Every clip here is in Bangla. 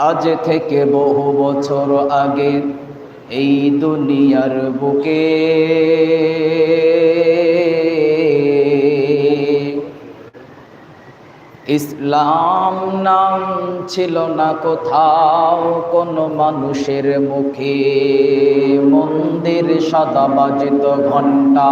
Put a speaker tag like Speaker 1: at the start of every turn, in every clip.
Speaker 1: আজ থেকে বহু বছর আগে এই দুনিয়ার বুকে ইসলাম নাম ছিল না কোথাও কোনো মানুষের মুখে। মন্দির সদা বাজিত ঘণ্টা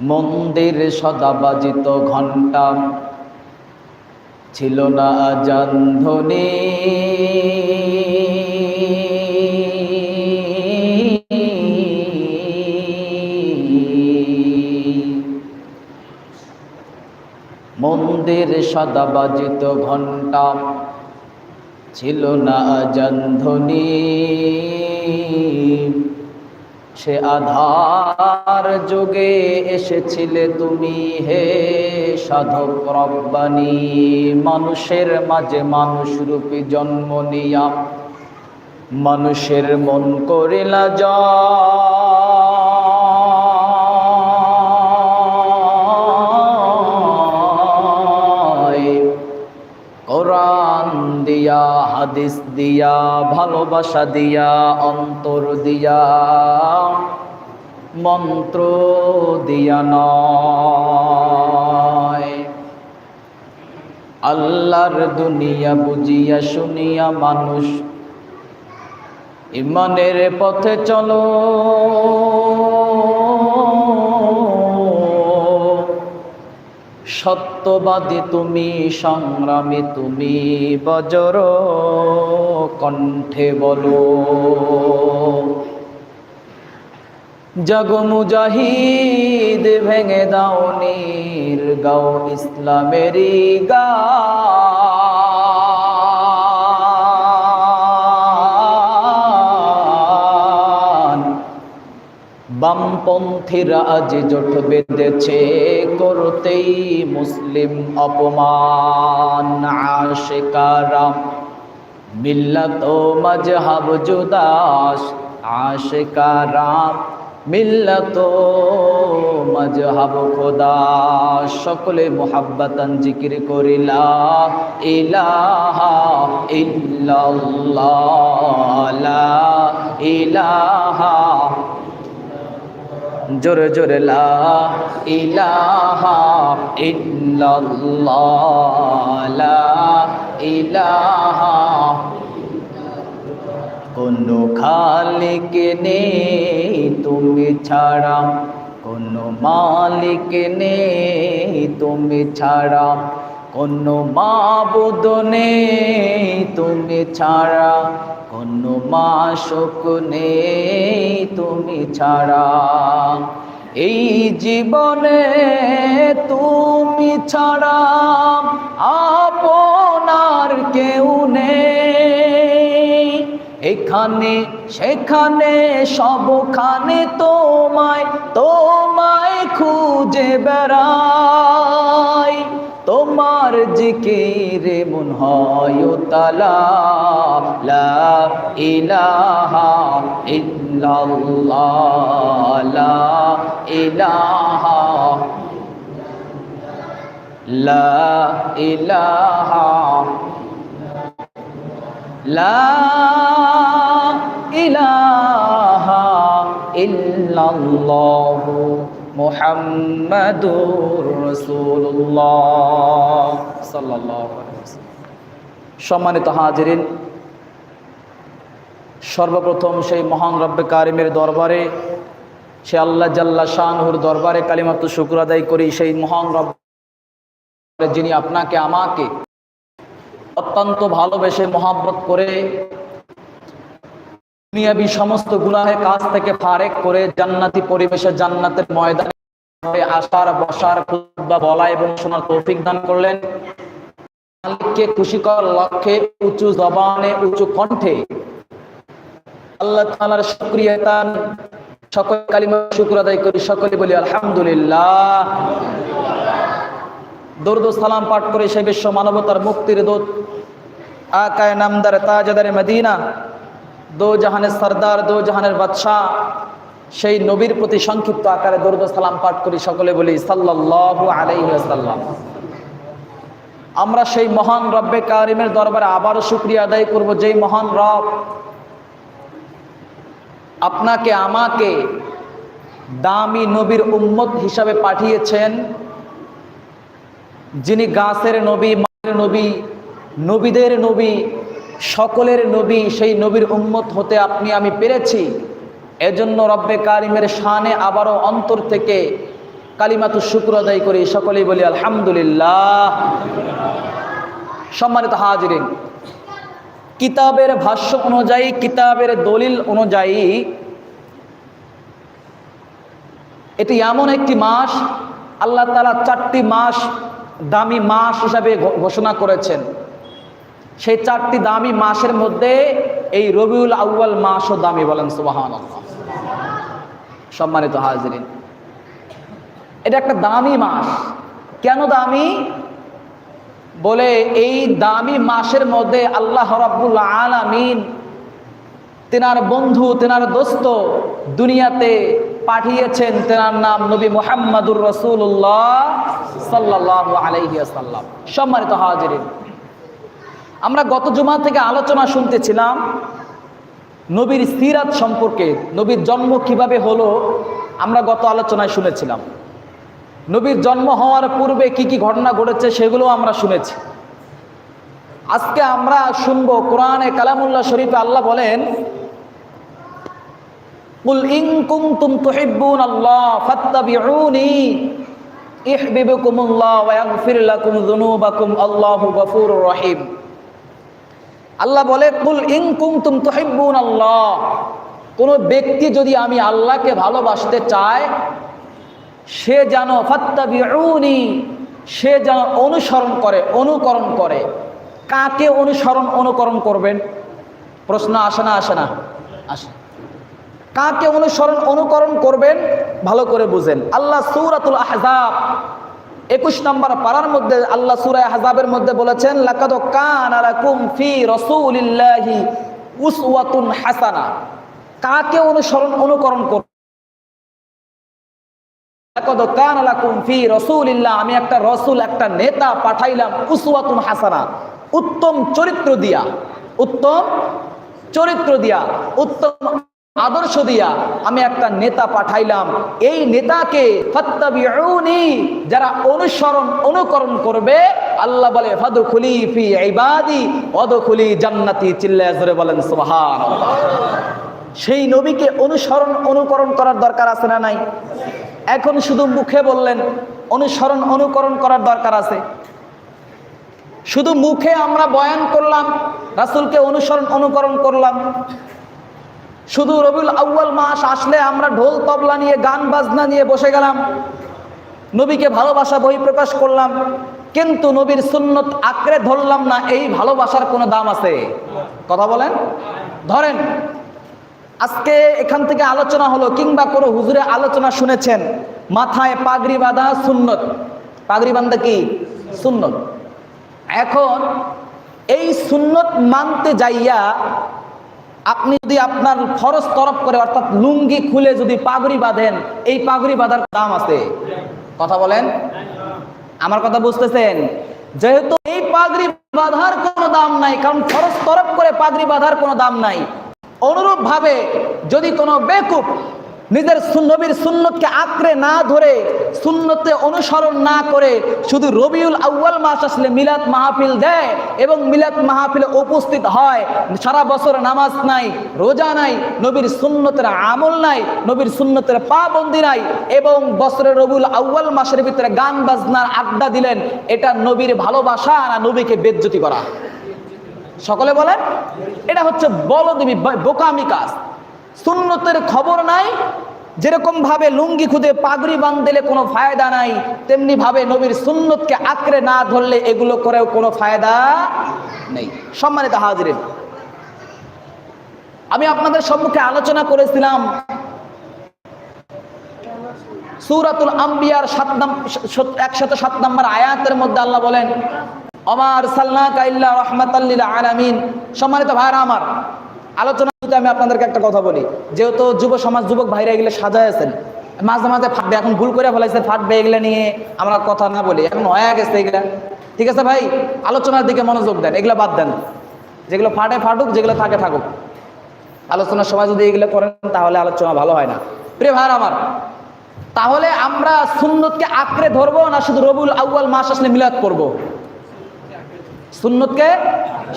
Speaker 1: মন্দির সদা বাজিত ঘণ্টা ছিল না জন্ধনী। মন্দির সদা বাজিত ঘণ্টা ছিল না জন্ধনী। সে আধার যুগে এসেছিলে তুমি হে সাধক রব্বানি, মানুষের মাঝে মানুষ রূপী জন্ম নিয়া, মানুষের মন করিলা জয়। কোরআন দিয়া, হাদিস দিয়া, ভালোবাসা দিয়া, অন্তর দিয়া মন্ত্র দিয়া নয়। আল্লাহর দুনিয়া বুঝিয়া শুনিয়া মানুষ ইমানের পথে চলো। সত্যবাদী তুমি, সংগ্রামী তুমি, বজর কণ্ঠে বলো। জগ মুজাহিদ, ভেঙে দাও নীর গাও ইসলামেরই গা বামপন্থীরা আজ জোট বেঁধেছে, করতেই মুসলিম অপমান। আশেকারা, মিল্লত মজহাব জুদাস আশেকারা মিল্লত মজহাব খোদা, সকলে মোহাব্বতান জিকির করিলা। ইলাহা ইল্লাল্লাহ ইলাহা, জোরে জোরে লা ইলাহা ইল্লাল্লাহ, লা ইলাহা কোনো খালিক নেই তুমি ছাড়া। কোনো মালিক নেই তুমি ছাড়া। কোনো মাবুদ নেই তুমি ছাড়া। কোনো মাসক নেই তুমি ছাড়া। এই জীবনে তুমি ছাড়া। আপনার কেউ এখানে, সেখানে, সবখানে তোমায় তোমায় খুঁজে বেড়াই। তোমার জিকিরে মন হয় তালা, লা ইলাহা ইল্লাল্লাহ, লা ইলাহা লা ইলাহা লা ইলাহা সম্মানিত হাজিরিন, সর্বপ্রথম সেই মহান রব্বে কারিমের দরবারে, সে আল্লাহ জাল্লা শাহনুর দরবারে কালিমাত্র শুক্র আদায় করি। সেই মহান রব যিনি আপনাকে, আমাকে অত্যন্ত ভালোবেসে মহাব্বত করে দুনিয়াবি সমস্ত গুনাহের কাজ থেকে ফারেক করে জান্নাতি পরিবেশে জান্নাতের ময়দানে আসার, বসার বা বলা এবং শোনার তৌফিক দান করলেন। মালিককে খুশি করার লক্ষ্যে উঁচু জবানে, উঁচু কণ্ঠে আল্লাহ তাআলার শুকরিয়া তান সকল কালিমা শুকর আদায় করি, সকলে বলি আলহামদুলিল্লাহ। দরুদ সালাম পাঠ করে সেই বিশ্ব মানবতার মুক্তির দূত আকায় নামদার তাজাদারে মদিনা, দো জাহানের সর্দার, দো জাহানের বাদশাহ, সেই নবীর প্রতি সংক্ষিপ্ত আকারে দরুদ সালাম পাঠ করি সকলে বলি, সাল্লাল্লাহু আলাইহি ওয়াসাল্লাম। আমরা সেই মহান রব্বে কারিমের দরবারে আবারও শুক্রিয়া আদায় করব, যেই মহান রব আপনাকে আমাকে দামি নবীর উম্মত হিসাবে পাঠিয়েছেন। যিনি গাছের নবী, মায়ের নবী, নবীদের নবী, সকলের নবী, সেই নবীর উম্মত হতে আপনি আমি পেরেছি। এজন্য রব্বে কারিমের শানে আবারও অন্তর থেকে কালিমাতু শুক্র আদায় করি, সকলেই বলি আলহামদুলিল্লাহ। সম্মানিত হাজিরিন, কিতাবের ভাষ্য অনুযায়ী, কিতাবের দলিল অনুযায়ী, এটি এমন একটি মাস, আল্লাহ তালা চারটি মাস দামি মাস হিসাবে ঘোষণা করেছেন। সেই চারটি দামি মাসের মধ্যে এই রবিউল আউ্য়াল মাসও দামি বলেন সুবাহান সম্মানিত হাজিরিন, এটা একটা দামি মাস। কেন দামি? বলে এই দামি মাসের মধ্যে আল্লাহ রাব্বুল আলামিন, তেনার বন্ধু, তেনার দোস্ত দুনিয়াতে পাঠিয়েছেন, তেনার নাম নবী মোহাম্মদুর রসুল্লাহ সাল্লাহ আলাইসাল্লাম সম্মানিত হাজিরিন, আমরা গত জুমা থেকে আলোচনা শুনতেছিলাম নবীর সিরাত সম্পর্কে, নবীর জন্ম কীভাবে হলো, আমরা গত আলোচনায় শুনেছিলাম। নবীর জন্ম হওয়ার পূর্বে কি কি ঘটনা ঘটেছে সেগুলো আমরা শুনেছি। আজকে আমরা শুনব কোরআনে কালামুল্লাহ শরীফে আল্লাহ বলেন কুল ইন কুনতুম তুহিব্বুন আল্লাহ ফাত্তাবিউনি ইহবিবুকুমুল্লাহ ওয়া ইয়াগফির লাকুম যুনুবাকুম আল্লাহু গফুরুর রহিম আল্লাহ বলে কুল ইন কুনতুম তুহিব্বুন আল্লাহ কোন ব্যক্তি যদি আমি আল্লাহকে ভালোবাসতে চায়, সে যেন ফাত্তাবিউনি, সে যেন অনুসরণ করে, অনুকরণ করে। কাকে অনুসরণ, অনুকরণ করবেন? প্রশ্ন আসে না আসে না? আসে। কাকে অনুসরণ অনুকরণ করবেন? ভালো করে বুঝেন। আল্লাহ সূরাতুল আহজাব, একুশ নম্বর পাড়ার মধ্যে আল্লাহ সূরা আহজাবের মধ্যে বলেছেন, লাকাদ কানা লাকুম ফি রাসূলিল্লাহি উসওয়াতুন হাসানা। কাকে অনুসরণ অনুকরণ রাসূলিল্লাহ, আমি একটা রসুল, একটা নেতা পাঠাইলাম উসওয়াতুন হাসানা। উত্তম চরিত্র দিয়া, উত্তম চরিত্র দিয়া, উত্তম আদর্শ দিয়া আমি একটা নেতা পাঠাইলাম। এই নেতাকে যারা অনুসরণ, অনুকরণ করবে, আল্লাহ বলে বলেন সেই নবীকে অনুসরণ, অনুকরণ করার দরকার আছে না নাই? এখন শুধু মুখে বললেন, অনুসরণ, অনুকরণ করার দরকার আছে। শুধু মুখে আমরা বয়ান করলাম, রাসূলকে অনুসরণ, অনুকরণ করলাম। শুধু রবিউল আউ্য়াল মাস আসলে আমরা ঢোল তবলা নিয়ে, গান বাজনা নিয়ে বসে গেলাম। নবীকে ভালোবাসা বই প্রকাশ করলাম। কিন্তু নবীর সুন্নত আঁকড়ে ধরলাম না, এই ভালোবাসার কোনো দাম আছে? কথা বলেন। ধরেন, আজকে এখান থেকে আলোচনা হলো কিংবা কোনো হুজুরে আলোচনা শুনেছেন, মাথায় পাগড়ি বাঁধা সুন্নত। পাগড়ি বান্ধা কি? সুন্নত। এখন এই সুন্নত মানতে যাইয়া আপনি যদি আপনার খরচ তরফ করে, অর্থাৎ লুঙ্গি খুলে যদি পাগড়ি বাঁধেন, এই পাগড়ি বাঁধার দাম আছে। কথা বলেন? আমার কথা বুঝতেছেন? যেহেতু এই পাগড়ি বাঁধার কোনো দাম নাই, কারণ খরচ তরফ করে পাগড়ি বাঁধার কোনো দাম নাই। অনুরূপ ভাবে যদি কোনো বেকুব নিজের নবীর সুন্নতকে আঁকড়ে না ধরে সুন্নতে অনুসরণ না করে শুধু রবিউল আউ্য়াল মাস আসলে মিলাদ মাহফিল দেয় এবং মিলাদ মাহফিলে উপস্থিত হয়। সারা বছর নামাজ নাই, রোজা নাই, নবীর সুন্নতের আমল নাই, নবীর সুন্নতের পাবন্দি নাই এবং বছরের রবিউল আউ্য়াল মাসের ভিতরে গান বাজনার আড্ডা দিলেন। এটা নবীর ভালোবাসা না নবীকে বেজ্জতি করা। সকলে বলেন, এটা হচ্ছে বলদেবী বোকামি কাজ। সুন্নতের খবর নাই যেরকম ভাবে লুঙ্গি খুদে পাগড়ি বাঁধলে কোনো ফায়দা নাই, তেমনি ভাবে নবীর সুন্নতকে আঁকড়ে না ধরলে এগুলো করেও কোনো ফায়দা নেই। সম্মানিত হাজিরিন, আমি আপনাদের সম্মুখে আলোচনা করেছিলাম সূরাতুল আম্বিয়ার সাত একশত সাত নম্বর আয়াতের মধ্যে আল্লাহ বলেন আমার সাল্লাকা ইল্লা রহমাতাল্লিল আলামিন। সম্মানিত ভাইরা আমার, আলোচনা শুরুতে আমি আপনাদেরকে একটা কথা বলি। যেহেতু যুব সমাজ, যুবক ভাইরা এগুলো সাজায় আছেন, মাঝে মাঝে ফাটবে এখন ভুল করে ফেলাইছে ফাটবে এগুলো নিয়ে আমরা কথা না বলি। এখন হয়ে গেছে এগুলা। ঠিক আছে ভাই, আলোচনার দিকে মনোযোগ দেন, এগুলো বাদ দেন। যেগুলো ফাটে ফাটুক, যেগুলো থাকে থাকুক। আলোচনার সময় যদি এগুলো করেন, তাহলে আলোচনা ভালো হয় না। প্রিয় ভাই আমার, তাহলে আমরা সুন্নতকে আঁকড়ে ধরবো না শুধু রবুল আউ্য়াল মাস আসলে মিলাদ করব? সুন্নতকে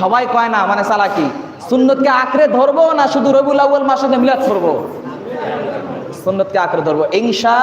Speaker 1: সবাই কয় না মানে চালাকি? সুন্নতকে আঁকড়ে ধরবো না শুধু রবিউল আউ্ল মাসে মিলাদ করব সুন্নতকে আঁকড়ে ধরবো। ইনশা